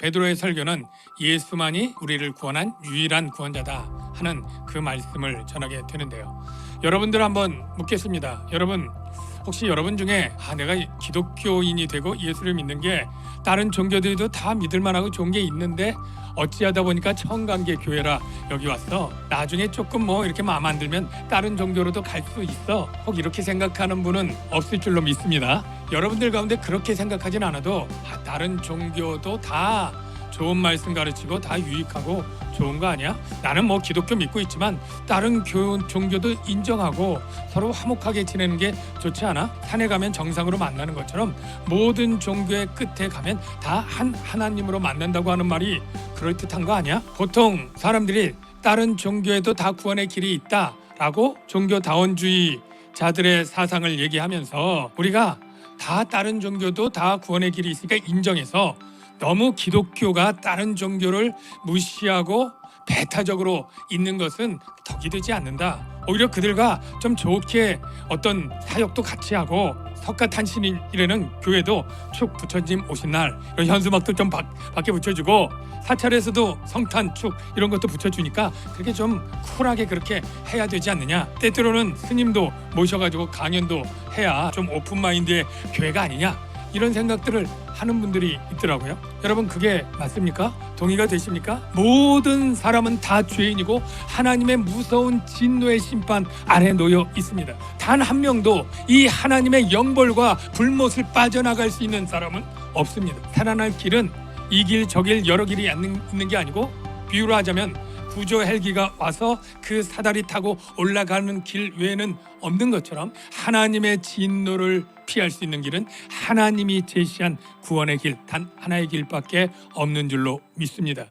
베드로의 설교는 예수만이 우리를 구원한 유일한 구원자다 하는 그 말씀을 전하게 되는데요. 여러분들 한번 묻겠습니다. 여러분 혹시 여러분 중에 아 내가 기독교인이 되고 예수를 믿는 게 다른 종교들도 다 믿을 만하고 좋은 게 있는데 어찌하다 보니까 게 교회라 여기 왔어. 나중에 조금 뭐 이렇게 마음 안 들면 다른 종교로도 갈 수 있어. 혹 이렇게 생각하는 분은 없을 줄로 믿습니다. 여러분들 가운데 그렇게 생각하진 않아도 아, 다른 종교도 다 좋은 말씀 가르치고 다 유익하고 좋은 거 아니야? 나는 뭐 기독교 믿고 있지만 다른 교, 종교도 인정하고 서로 화목하게 지내는 게 좋지 않아? 산에 가면 정상으로 만나는 것처럼 모든 종교의 끝에 가면 다 한 하나님으로 만난다고 하는 말이 그럴 듯한 거 아니야? 보통 사람들이 다른 종교에도 다 구원의 길이 있다라고 종교다원주의 자들의 사상을 얘기하면서 우리가 다 다른 종교도 다 구원의 길이 있으니까 인정해서 너무 기독교가 다른 종교를 무시하고 배타적으로 있는 것은 덕이 되지 않는다. 오히려 그들과 좀 좋게 어떤 사역도 같이 하고 석가탄신일에는 교회도 축 부처님 오신 날 이런 현수막도 좀 밖, 밖에 붙여주고 사찰에서도 성탄 축 이런 것도 붙여주니까 그렇게 좀 쿨하게 그렇게 해야 되지 않느냐 때때로는 스님도 모셔가지고 강연도 해야 좀 오픈 마인드의 교회가 아니냐 이런 생각들을 하는 분들이 있더라고요. 여러분 그게 맞습니까? 동의가 되십니까? 모든 사람은 다 죄인이고 하나님의 무서운 진노의 심판 아래 놓여 있습니다. 단 한 명도 이 하나님의 영벌과 불못을 빠져나갈 수 있는 사람은 없습니다. 살아날 길은 이 길 저 길 여러 길이 있는 게 아니고 비유로 하자면 구조 헬기가 와서 그 사다리 타고 올라가는 길 외에는 없는 것처럼 하나님의 진노를 피할 수 있는 길은 하나님이 제시한 구원의 길 단 하나의 길밖에 없는 줄로 믿습니다.